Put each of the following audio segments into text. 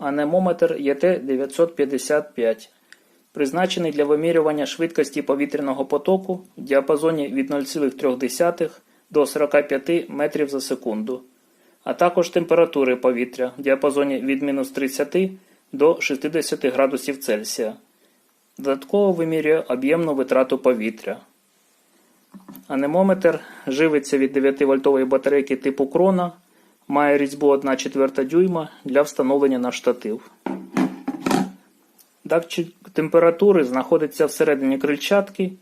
Анемометр ЄТ-955, призначений для вимірювання швидкості повітряного потоку в діапазоні від 0,3 до 45 метрів за секунду, а також температури повітря в діапазоні від мінус 30 до 60 градусів Цельсія. Додатково вимірює об'ємну витрату повітря. Анемометр живиться від 9-вольтової батарейки типу крона, має різьбу 1 четверта дюйма для встановлення на штатив. Датчик температури знаходиться всередині крильчатки.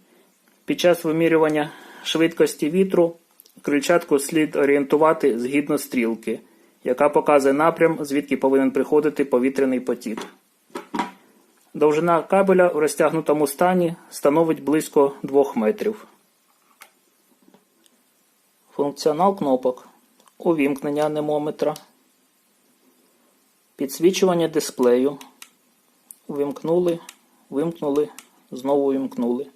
Під час вимірювання швидкості вітру крильчатку слід орієнтувати згідно стрілки, яка показує напрям, звідки повинен приходити повітряний потік. Довжина кабеля у розтягнутому стані становить близько 2 метрів. Функціонал кнопок. Увімкнення анемометра. Підсвічування дисплею. Увімкнули, вимкнули, знову увімкнули.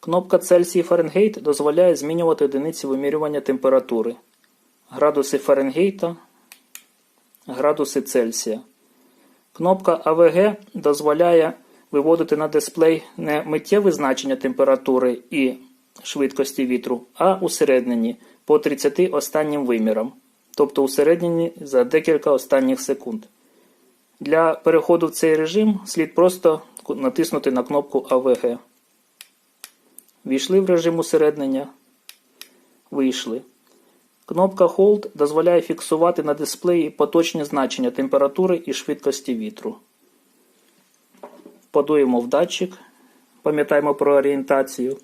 Кнопка Цельсій Фаренгейт дозволяє змінювати одиниці вимірювання температури. Градуси Фаренгейта, градуси Цельсія. Кнопка АВГ дозволяє виводити на дисплей не миттєве значення температури і швидкості вітру, а усереднені по 30 останнім вимірам, тобто усереднені за декілька останніх секунд. Для переходу в цей режим слід просто натиснути на кнопку АВГ. Війшли в режим усереднення. Вийшли. Кнопка Hold дозволяє фіксувати на дисплеї поточні значення температури і швидкості вітру. Подуємо в датчик. Пам'ятаємо про орієнтацію.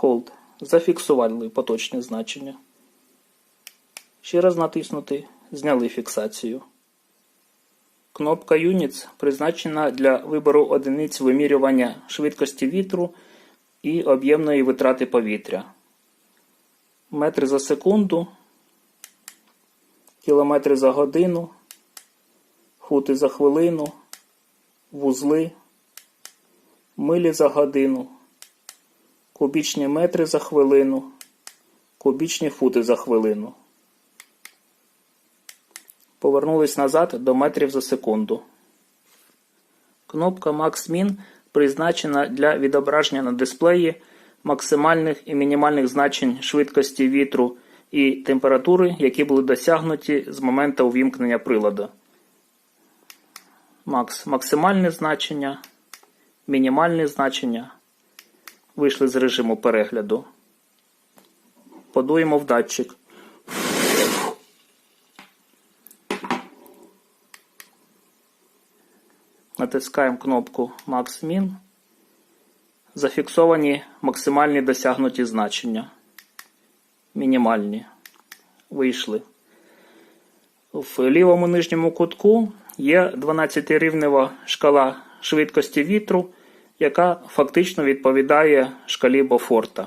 Hold. Зафіксували поточні значення. Ще раз натиснути. Зняли фіксацію. Кнопка Units призначена для вибору одиниць вимірювання швидкості вітру і об'ємної витрати повітря. Метри за секунду, кілометри за годину, фути за хвилину, вузли, милі за годину, кубічні метри за хвилину, кубічні фути за хвилину. Повернулись назад до метрів за секунду. Кнопка MaxMin призначена для відображення на дисплеї максимальних і мінімальних значень швидкості вітру і температури, які були досягнуті з моменту увімкнення приладу. Макс максимальне значення, мінімальне значення. Вийшли з режиму перегляду. Подуємо в датчик. Натискаємо кнопку Max Min. Зафіксовані максимальні досягнуті значення. Мінімальні. Вийшли. В лівому нижньому кутку є 12-рівнева шкала швидкості вітру, яка фактично відповідає шкалі Бофорта.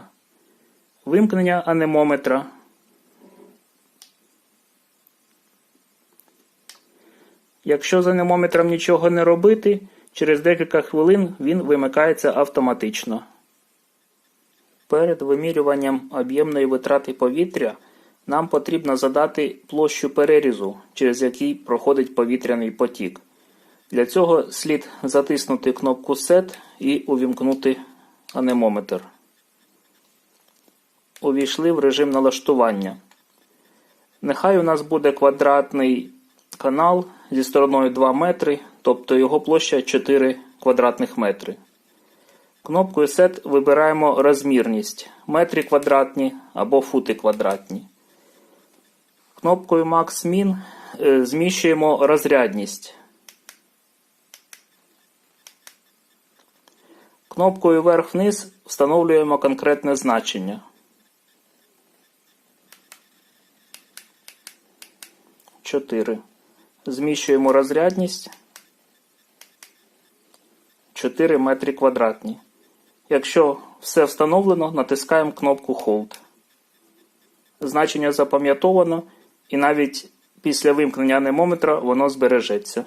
Вимкнення анемометра. Якщо з анемометром нічого не робити, через декілька хвилин він вимикається автоматично. Перед вимірюванням об'ємної витрати повітря нам потрібно задати площу перерізу, через який проходить повітряний потік. Для цього слід затиснути кнопку Set і увімкнути анемометр. Увійшли в режим налаштування. Нехай у нас буде квадратний канал зі стороною 2 метри, тобто його площа 4 квадратних метри. Кнопкою Set вибираємо розмірність метри квадратні або фути квадратні. Кнопкою Max Min е, зміщуємо розрядність. Кнопкою вверх-вниз встановлюємо конкретне значення. Чотири. Зміщуємо розрядність 4 метри квадратні. Якщо все встановлено, натискаємо кнопку Hold. Значення запам'ятовано і навіть після вимкнення анемометра воно збережеться.